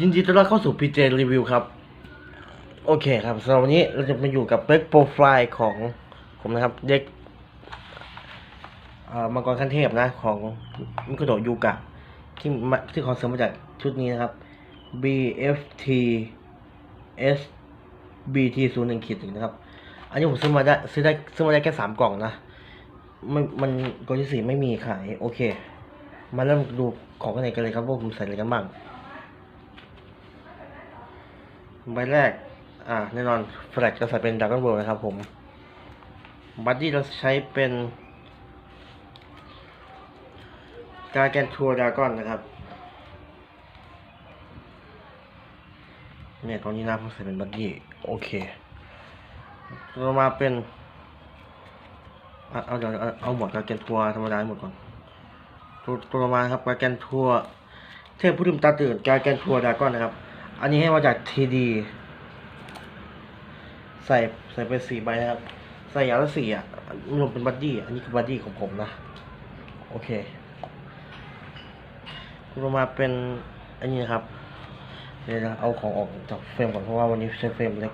ยินดีต้อนรับเข้าสู่ PJ Review ครับ โอเคครับสำหรับวันนี้เราจะมาอยู่กับเด็กโปรไฟล์ของผมนะครับ เด็กมังกรขั้นเทพนะของมิโกโดะยูกะที่มาที่ขอเสริมมาจากชุดนี้นะครับ BFT S BT 0 1ขีดหนึ่งนะครับ อันนี้ผมซื้อมาได้ซื้อได้ซื้อมาได้แค่สามกล่องนะมันมันกล่องที่สี่ไม่มีขาย โอเค มาเริ่มดูของข้างในกันเลยครับว่าผมใส่อะไรกันบ้าง ใบแรก อ่า แน่นอนแฟลกจะใส่เป็นดักกันโบนะครับผมบัดดี้เราใช้เป็นการแกนทัวร์ดากอนนะครับเนี่ยตรงนี้นะผมใส่เป็นบัดดี้โอเคต่อมาเป็นอะเอาเดี๋ยวเอาหมดการแกนทัวร์ธรรมดาให้หมดก่อนตัวตัวมาครับการแกนทัวร์เทพผู้ดื่มตาตื่นการแกนทัวร์ดากอนนะครับ อันนี้ให้มาจากทีดีใส่ใส่ไปสี่ใบนะครับ ใส่อย่างละสี่อะรวมเป็นบัดดี้อันนี้คือบัดดี้ของผมนะ โอเคลงมาเป็นอันนี้นะครับ เดี๋ยวเอาของออกจากเฟรมก่อนเพราะว่าวันนี้ใช้เฟรมเล็ก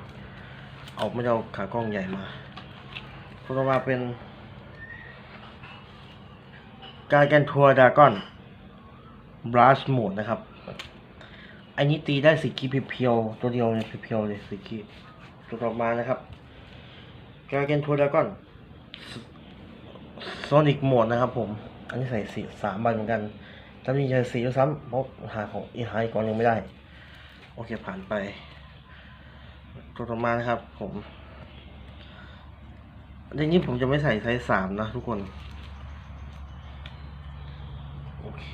เอาไม่ได้เอาขากล้องใหญ่มาลงมาเป็น การแกนทัวร์ดากอนบลัชโหมดนะครับ อันนี้ตีได้สิกีเพียวๆตัวเดียวเลยเพียวๆเลยสิกีตัวต่อมานะครับการแกนทัวร์ดากอนโซนิกโหมดนะครับ ผม อันนี้ใส่สีสามใบเหมือนกันถ้ามีใส่สีด้วยซ้ำเพราะหาของอีหายก่อนยังไม่ได้ โอเคผ่านไป ตัวต่อมานะครับ ผมในนี้ผมจะไม่ใส่ไซส์สามนะทุกคน โอเค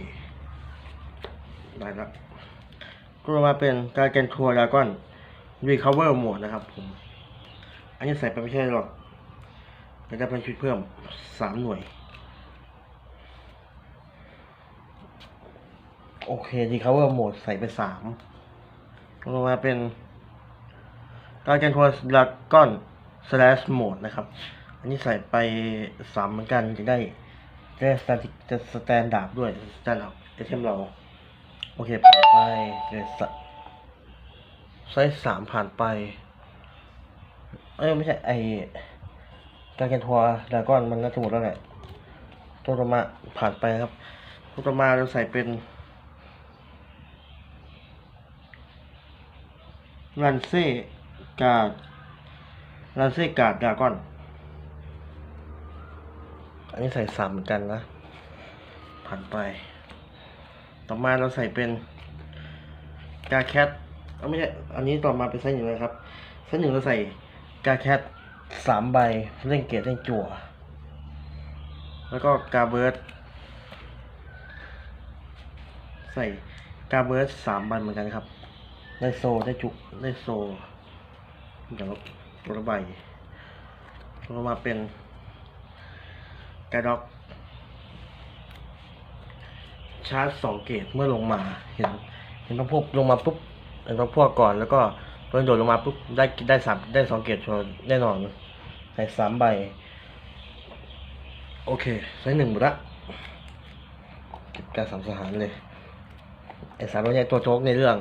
ได้แล้ว ก็มาเป็นการแกนทัวร์ดากอนรีคาเวอร์โหมดนะครับผม อันนี้ใส่ไปไม่ใช่หรอกแต่ได้เป็นชุดเพิ่มสามหน่วย โอเครีคาเวอร์โหมดใส่ไปสามลงมาเป็นการแกนทัวร์ดากอนสแลชโหมดนะครับ อันนี้ใส่ไปสามเหมือนกันจะได้จะสแตนจะสแตนดาร์ดด้วยสแตนดาร์ดไอเทมเรา โอเคผ่านไปเลยสไซส์สามผ่านไป เอ้ยไม่ใช่ไอการแกนทัวร์ดากอนมันน่าจะหมดแล้วแหละตัวตมาผ่านไปครับตัวตมาเราใส่เป็นรันเซ่กาดรันเซ่กาดดาก้อน อันนี้ใส่สามเหมือนกันนะ ผ่านไป ต่อมาเราใส่เป็นกาแคทเอาไม่ใช่อันนี้ต่อมาเป็นไซส์หนึ่งนะครับไซส์หนึ่งเราใส่กาแคทสามใบเล่นเกตเล่นจั่ว แล้วก็กาเบิร์ดใส่กาเบิร์ดสามใบเหมือนกันครับ ได้โซได้จุได้โซเดี๋ยวตัวละใบต่อมาเป็นกระดอก ชาร์จสองเกตเมื่อลงมาเห็นเห็นพวกพวกลงมาปุ๊บเห็นพวกพวกก่อนแล้วก็ตอนโดดลงมาปุ๊บได้ได้สามได้สองเกตชัวร์แน่นอนใส่สามใบ โอเคใส่หนึ่งหมดละเก็บการสามสหารเลยไอ้สามตัวใหญ่ตัวโจ๊กในเรื่อง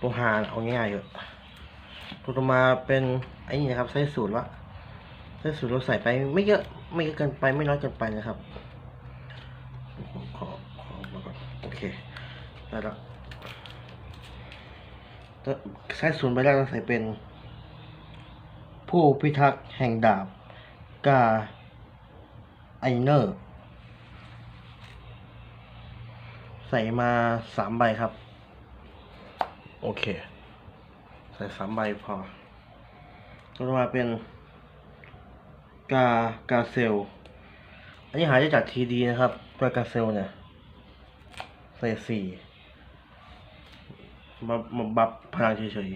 ตัวหาเอาง่ายๆเถอะตัวต่อมาเป็นไอ้นี่นะครับไส้สูตรละถ้าสูตรเราใส่ไปไม่เยอะไม่เยอะเกินไปไม่น้อยเกินไปนะครับผมขอขอมาก่อนโอ เคได้แล้วตัวใช้ศูนย์ใบแรกเราใส่เป็น ผู้พิทักษ์แห่งดาบกาไอเนอร์ ใส่มาสามใบครับ โอเค ใส่สามใบพอต่อมาเป็น กากาเซล อันนี้หาได้จากทีดีนะครับตัวกาเซลเนี่ย ใส่สี่มามาบัฟพลังเฉย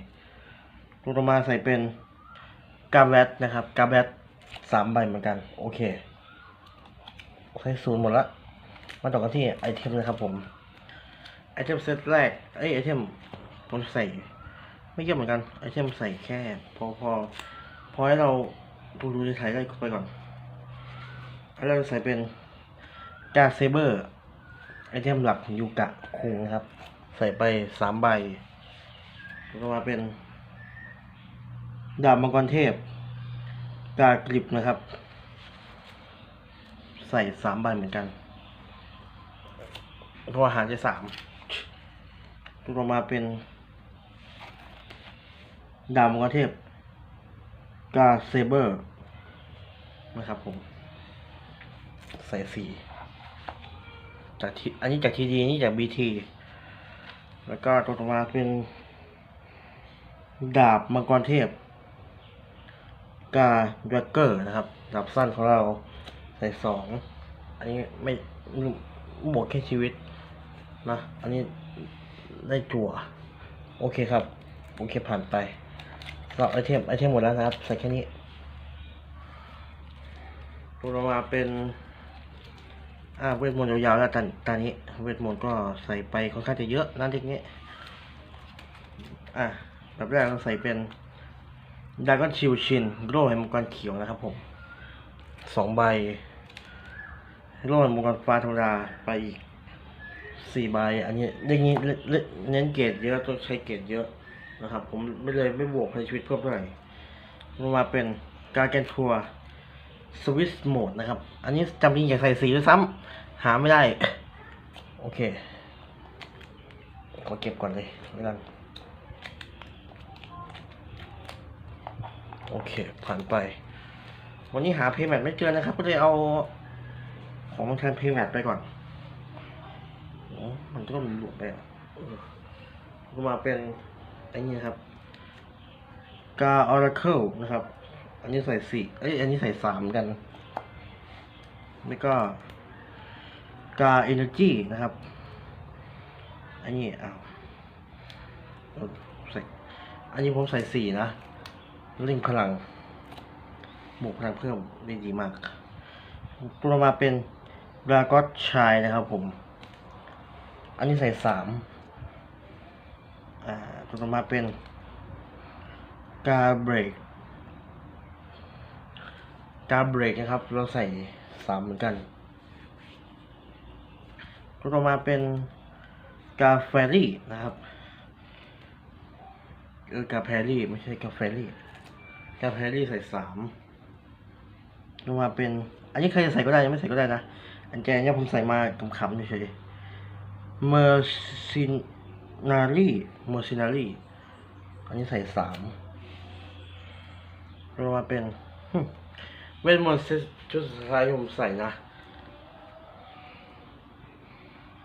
ๆตัวต่อมาใส่เป็นกาแบตนะครับกาแบตสามใบเหมือนกัน โอเคใส่ศูนย์หมดละมาต่อกันที่ไอเทมนะครับผม ไอเทมเซตแรกไอยไอเทมผมใส่ ไม่เยอะเหมือนกัน ไอเทมใส่แค่ พอพอพอให้เราดูดูในถ่ายได้ไปก่อนแล้วเราใส่เป็นกาเซเบอร์ เทมหลักอยูกะคุงนะครับ ใส่ไปสามใบแล้วก็มาเป็น ดาบมังกรเทพ กากริบนะครับ ใส่สามใบเหมือนกันเพราะว่าหารจะสามต่อมาเป็น ดาบมังกรเทพ กาเซเบอร์นะครับผม ใส่สี่ จากทีอันนี้จากทีดีนี่จากบีทีแล้วก็ตัวต่อมาเป็นดาบมังกรเทพกาดรักเกอร์นะครับ ดาบสั้นของเราใส่สองอันนี้ไม่บวกแค่ชีวิตนะอันนี้ได้จั่ว โอเคครับ โอเคผ่านไปเราไอเทมไอเทมหมดแล้วนะครับ ใส่แค่นี้ตัวต่อมาเป็น อ่าเวทมนต์ยาวๆแล้วตอนตอนนี้ เวทมนต์ก็ใส่ไปค่อนข้างจะเยอะนั่นทีนี้ อะแบบแรกเราใส่เป็นดากอนชิวชินโล่แห่งมังกรเขียวนะครับผมสองใบโล่แห่งมังกรฟ้าธรรมดาไปอีกสี่ใบ อันนี้เรื่องนี้เล่นเน้นเกรดเยอะต้องใช้เกรดเยอะนะครับ ผมไม่เลยไม่บวกในชีวิตเพิ่มเท่าไหร่ลงมาเป็นการแกนทัวร์ สวิสโหมดนะครับ อันนี้จำจริงอยากใส่สีด้วยซ้ำหาไม่ได้ โอเค ขอเก็บก่อนเลยแล้วกันโอเค ผ่านไป วันนี้หาเพย์แมทไม่เจอนะครับ ก็เลยเอา ของมันแทนเพย์แมทไปก่อนอมันก็มีหลุดไปออก็มาเป็นไอ้นี่ครับกาออร์เคิลนะครับ อันนี้ใส่สี่เอ้ยอันนี้ใส่สามกัน แล้วก็กาเอเนอร์จีนะครับ อันนี้เอาใส่อันนี้ผมใส่สี่นะเร่งพลังบวกพลังเพิ่มได้ดีมากตัวมาเป็นดราก้อนชายนะครับผม อันนี้ใส่สามอ่าตัวต่อมาเป็นกาเบรก กาเบรกนะครับ เราใส่สามเหมือนกันตัวต่อมาเป็นกาแฟรี่นะครับเออกาแฟรี่ไม่ใช่กาแฟรี่กาแฟรี่ใส่สามลงมาเป็น อันนี้ใครจะใส่ก็ได้ยังไม่ใส่ก็ได้นะ อันแจเนี่ยผมใส่มาขำๆเฉยเมอร์ซินารีเมอร์ซินารีอันนี้ใส่สามลงมาเป็น เวทมนต์ชุดสุดท้ายผมใส่นะ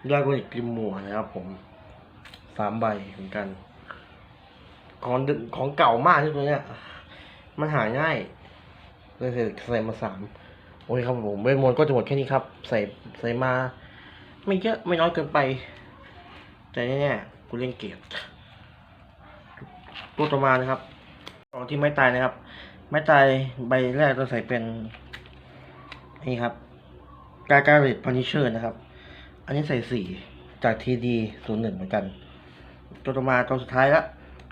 ดราโกนิกกิมมัวนะครับผมสามใบเหมือนกัน ของดิมของเก่ามากที่ตัวเนี้ย มันหาง่ายเลยใส่ใส่มาสามโอเคครับผมเวทมนต์ก็จะหมดแค่นี้ครับ ใส่ใส่มา ไม่เยอะไม่น้อยเกินไป แต่แน่ๆกูเล่นเกียรตัวต่อมานะครับของที่ไม่ตายนะครับ ไม่ตายใบแรกเราใส่เป็นนี่ครับกาการิตพันิเชอร์นะครับ อันนี้ใส่สี่จากทีดีศูนย์หนึ่งเหมือนกัน ตัวต่อมาตัวสุดท้ายละ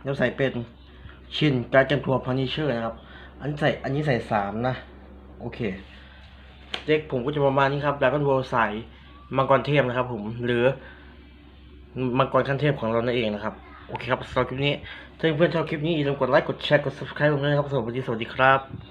เราใส่เป็นชินการจันทัวพันิเชอร์นะครับ อันใส่อันนี้ใส่สามนะ โอเคเด็กผมก็จะประมาณนี้ครับแล้วก็โวใส่มังกรเทพนะครับผมหรือมังกรขั้นเทพของเรานั่นเองนะครับ โอเคครับสำหรับคลิปนี้ถ้าเพื่อนชอบคลิปนี้อย่าลืมกดไลค์กดแชร์กด subscribe ผมด้วยนะครับสวัสดีสวัสดีครับ